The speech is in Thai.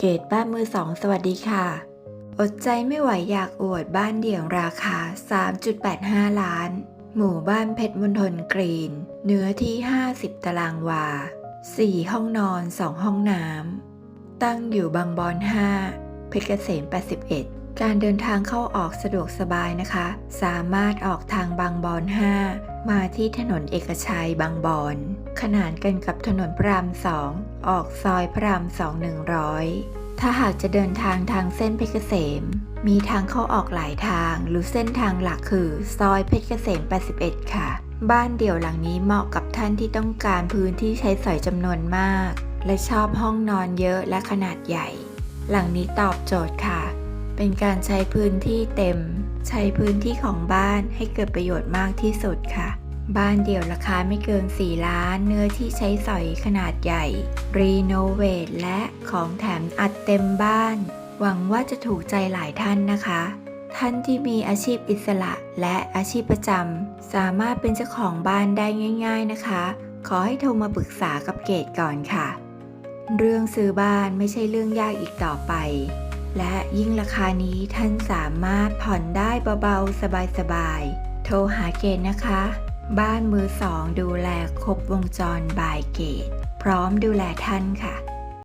เกตบ้านมือสองสวัสดีค่ะ อดใจไม่ไหวอยากอวดบ้านเดี่ยวราคา 3.85 ล้าน หมู่บ้านเพชรมณฑลกรีน เนื้อที่ 50 ตารางวา 4 ห้องนอน 2 ห้องน้ำ ตั้งอยู่บางบอน 5 เพชรเกษม 81 การเดินทางเข้าออกสะดวกสบายนะคะ สามารถออกทางบางบอน 5 มาที่ถนนเอกชัยบางบอน ขนานกันกับถนนพระรามสออกซอยพระรามสองหนึ่งร้อยถ้าหากจะเดินทางทางเส้นเพชรเกษม มีทางเข้าออกหลายทาง หรือเส้นทางหลักคือซอยเพชรเกษม 81 ค่ะ บ้านเดี่ยวหลังนี้เหมาะกับท่านที่ต้องการพื้นที่ใช้สอยจำนวนมาก และชอบห้องนอนเยอะและขนาดใหญ่ หลังนี้ตอบโจทย์ค่ะ เป็นการใช้พื้นที่เต็ม ใช้พื้นที่ของบ้านให้เกิดประโยชน์มากที่สุดค่ะ บ้านเดี่ยวราคาไม่เกิน 4 ล้าน เนื้อที่ใช้สอยขนาดใหญ่ รีโนเวทและของแถมอัดเต็มบ้าน หวังว่าจะถูกใจหลายท่านนะคะ ท่านที่มีอาชีพอิสระและอาชีพประจำสามารถเป็นเจ้าของบ้านได้ง่าย ๆนะคะ ขอให้โทรมาปรึกษากับเกตก่อนค่ะ เรื่องซื้อบ้านไม่ใช่เรื่องยากอีกต่อไป และยิ่งราคานี้ท่านสามารถผ่อนได้เบาๆ สบายๆ โทรหาเกตนะคะ บ้านมือสองดูแลครบวงจรบายเกต พร้อมดูแลท่านค่ะ